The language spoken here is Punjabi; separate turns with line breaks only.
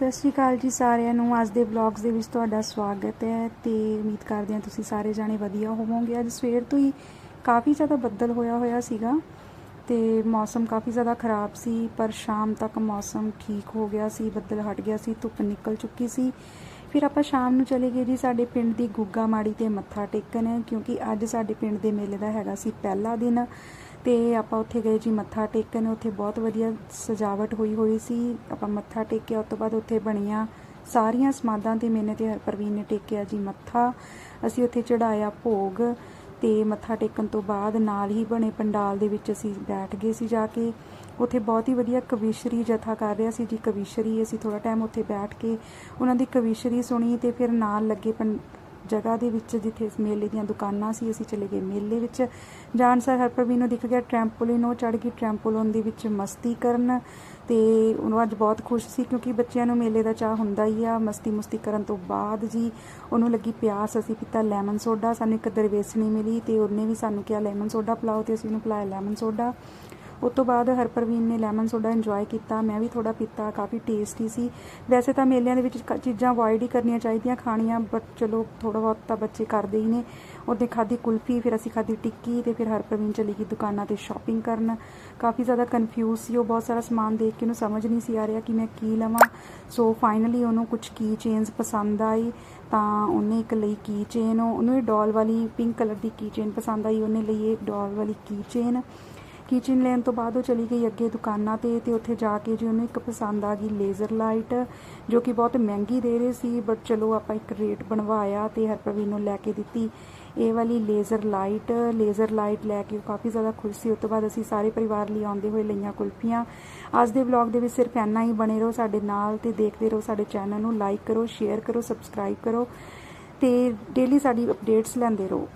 ਸਤਿ ਸ਼੍ਰੀ ਅਕਾਲ ਜੀ ਸਾਰਿਆਂ ਨੂੰ। ਅੱਜ ਦੇ ਵਲੌਗਸ ਦੇ ਵਿੱਚ ਤੁਹਾਡਾ ਸਵਾਗਤ ਹੈ ਤੇ ਉਮੀਦ ਕਰਦੇ ਹਾਂ ਤੁਸੀਂ ਸਾਰੇ ਜਾਣੇ ਵਧੀਆ ਹੋਵੋਗੇ। ਅੱਜ ਸਵੇਰ ਤੋਂ ਹੀ ਕਾਫੀ ਜ਼ਿਆਦਾ ਬੱਦਲ ਹੋਇਆ ਹੋਇਆ ਸੀਗਾ ਤੇ ਮੌਸਮ ਕਾਫੀ ਜ਼ਿਆਦਾ ਖਰਾਬ ਸੀ, ਪਰ ਸ਼ਾਮ ਤੱਕ ਮੌਸਮ ਠੀਕ ਹੋ ਗਿਆ ਸੀ, ਬੱਦਲ ਹਟ ਗਿਆ ਸੀ, ਧੁੱਪ ਨਿਕਲ ਚੁੱਕੀ ਸੀ। ਫਿਰ ਆਪਾਂ ਸ਼ਾਮ ਨੂੰ ਚਲੇ ਗਏ ਜੀ, ਸਾਡੇ ਪਿੰਡ ਦੀ ਗੁੱਗਾ ਮਾੜੀ ਤੇ ਮੱਥਾ ਟੇਕਣ, ਕਿਉਂਕਿ ਅੱਜ ਸਾਡੇ ਪਿੰਡ ਦੇ ਮੇਲੇ ਦਾ ਹੈਗਾ ਸੀ ਪਹਿਲਾ ਦਿਨ। ਤੇ ਆਪਾਂ ਉੱਥੇ ਗਏ ਜੀ, ਮੱਥਾ ਟੇਕਣ। ਉੱਥੇ ਬਹੁਤ ਵਧੀਆ ਸਜਾਵਟ ਹੋਈ ਹੋਈ ਸੀ। ਆਪਾਂ ਮੱਥਾ ਟੇਕਿਆ, ਉਸ ਤੋਂ ਬਾਅਦ ਉੱਥੇ ਬਣੀਆਂ ਸਾਰੀਆਂ ਸਮਾਦਾਂ ਤੇ ਮੈਨੇ ਤੇ ਹਰਪ੍ਰਵੀਨ ਨੇ ਟੇਕਿਆ ਜੀ ਮੱਥਾ। ਅਸੀਂ ਉੱਥੇ ਚੜਾਇਆ ਭੋਗ ਤੇ ਮੱਥਾ ਟੇਕਣ ਤੋਂ ਬਾਅਦ ਨਾਲ ਹੀ ਬਣੇ ਪੰਡਾਲ ਦੇ ਵਿੱਚ ਅਸੀਂ ਬੈਠ ਗਏ ਸੀ ਜਾ ਕੇ। ਉੱਥੇ ਬਹੁਤ ਹੀ ਵਧੀਆ ਕਵਿਸ਼ਰੀ ਜਥਾ ਕਰ ਰਿਹਾ ਸੀ ਜੀ। ਕਵਿਸ਼ਰੀ, ਅਸੀਂ ਥੋੜਾ ਟਾਈਮ ਉੱਥੇ ਬੈਠ ਕੇ ਉਹਨਾਂ ਦੀ ਕਵਿਸ਼ਰੀ ਸੁਣੀ ਤੇ ਫਿਰ ਨਾਲ ਲੱਗੇ ਪੰ ਜਗ੍ਹਾ ਦੇ ਵਿੱਚ ਜਿੱਥੇ ਇਸ ਮੇਲੇ ਦੀਆਂ ਦੁਕਾਨਾਂ ਸੀ, ਅਸੀਂ ਚਲੇ ਗਏ ਮੇਲੇ ਵਿੱਚ। ਜਾਣ ਸਰ ਹਰਪ੍ਰਵੀਨ ਨੂੰ ਦਿਖ ਗਿਆ ਟ੍ਰੈਂਪੋਲਿਨ, ਉਹ ਚੜ ਗਈ ਟ੍ਰੈਂਪੋਲਿਨ ਦੇ ਵਿੱਚ ਮਸਤੀ ਕਰਨ ਤੇ ਉਹਨੂੰ ਅੱਜ ਬਹੁਤ ਖੁਸ਼ ਸੀ ਕਿਉਂਕਿ ਬੱਚਿਆਂ ਨੂੰ ਮੇਲੇ ਦਾ ਚਾਹ ਹੁੰਦਾ ਹੀ ਆ। ਮਸਤੀ ਮੁਸਤੀ ਕਰਨ ਤੋਂ ਬਾਅਦ ਜੀ ਉਹਨੂੰ ਲੱਗੀ ਪਿਆਸ, ਅਸੀਂ ਪੀਤਾ ਲੈਮਨ ਸੋਡਾ, ਸਾਨੂੰ ਇੱਕ ਦਰਵੇਸਣੀ ਮਿਲੀ ਤੇ ਉਹਨੇ ਵੀ ਸਾਨੂੰ ਕਿਹਾ, ਲੈਮਨ ਸੋਡਾ ਪਿਲਾਓ ਤੇ ਅਸੀਂ ਉਹਨੂੰ ਪਿਲਾਇਆ ਲੈਮਨ ਸੋਡਾ। ਉਸ ਤੋਂ ਬਾਅਦ ਹਰਪ੍ਰਵੀਨ ਨੇ ਲੈਮਨ ਸੋਡਾ ਇੰਜੋਏ ਕੀਤਾ, ਮੈਂ ਵੀ ਥੋੜਾ ਪੀਤਾ, ਕਾਫੀ ਟੇਸਟੀ ਸੀ। ਵੈਸੇ ਤਾਂ ਮੇਲਿਆਂ ਦੇ ਵਿੱਚ ਚੀਜ਼ਾਂ ਅਵੋਇਡ ਹੀ ਕਰਨੀਆਂ ਚਾਹੀਦੀਆਂ, ਖਾਣੀਆਂ ਬਟ ਚਲੋ ਥੋੜਾ ਬਹੁਤ ਤਾਂ ਬੱਚੇ ਕਰਦੇ ਹੀ ਨੇ। ਉਹਦੇ ਖਾਦੀ ਕੁਲਫੀ, ਫਿਰ ਅਸੀਂ ਖਾਦੀ ਟਿੱਕੀ ਤੇ ਫਿਰ ਹਰਪ੍ਰਵੀਨ ਚਲੀ ਗਈ ਦੁਕਾਨਾਂ ਤੇ ਸ਼ਾਪਿੰਗ ਕਰਨ। ਕਾਫੀ ਜ਼ਿਆਦਾ ਕਨਫਿਊਜ਼ ਸੀ, ਉਹ ਬਹੁਤ ਸਾਰਾ ਸਮਾਨ ਦੇਖ ਕੇ ਉਹਨੂੰ ਸਮਝ ਨਹੀਂ ਸੀ ਆ ਰਿਹਾ ਕਿ ਮੈਂ ਕੀ ਲਵਾਂ। ਸੋ ਫਾਈਨਲੀ ਉਹਨੂੰ ਕੁਝ ਕੀ ਚੇਨਸ ਪਸੰਦ ਆਈ, ਤਾਂ ਉਹਨੇ ਇੱਕ ਲਈ ਕੀ ਚੇਨ ਉਹਨੂੰ ਇਹ ਡਾਲ ਵਾਲੀ ਪਿੰਕ ਕਲਰ ਦੀ ਕੀ ਚੇਨ ਪਸੰਦ ਆਈ, ਉਹਨੇ ਲਈ ਇਹ ਡਾਲ ਵਾਲੀ ਕੀ ਚੇਨ ਕਿਚਨ ਲੈਣ ਤੋਂ ਬਾਅਦ ਉਹ ਚਲੀ ਗਈ ਅੱਗੇ ਦੁਕਾਨਾਂ ਤੇ ਤੇ ਉੱਥੇ ਜਾ ਕੇ ਜੀ ਉਹਨੂੰ ਇੱਕ ਪਸੰਦ ਆ ਗਈ ਲੇਜ਼ਰ ਲਾਈਟ ਜੋ ਕਿ ਬਹੁਤ ਮਹਿੰਗੀ ਦੇ ਰਹੇ ਸੀ ਬਟ ਚਲੋ ਆਪਾਂ ਇੱਕ ਰੇਟ ਬਣਵਾਇਆ ਤੇ ਹਰਪ੍ਰਵੀਨ ਨੂੰ ਲੈ ਕੇ ਦਿੱਤੀ। ਇਹ ਵਾਲੀ ਲੇਜ਼ਰ ਲਾਈਟ ਲੇਜ਼ਰ ਲਾਈਟ ਲੈ ਕੇ ਉਹ ਕਾਫੀ ਜ਼ਿਆਦਾ ਖੁਸ਼ ਸੀ। ਉਸ ਤੋਂ ਬਾਅਦ ਅਸੀਂ ਸਾਰੇ ਪਰਿਵਾਰ ਲਈ ਆਉਂਦੇ ਹੋਏ ਲਈਆਂ ਕੁਲਫੀਆਂ। ਅੱਜ ਦੇ ਵਲੌਗ ਦੇ ਵਿੱਚ ਸਿਰਫ ਇੰਨਾ ਹੀ। ਬਣੇ ਰਹੋ ਸਾਡੇ ਨਾਲ ਤੇ ਦੇਖਦੇ ਰਹੋ ਸਾਡੇ ਚੈਨਲ ਨੂੰ। ਲਾਈਕ ਕਰੋ ਸ਼ੇਅਰ ਕਰੋ ਸਬਸਕ੍ਰਾਈਬ ਕਰੋ ਤੇ ਡੇਲੀ ਸਾਡੀ ਅਪਡੇਟਸ ਲੈਂਦੇ ਰਹੋ।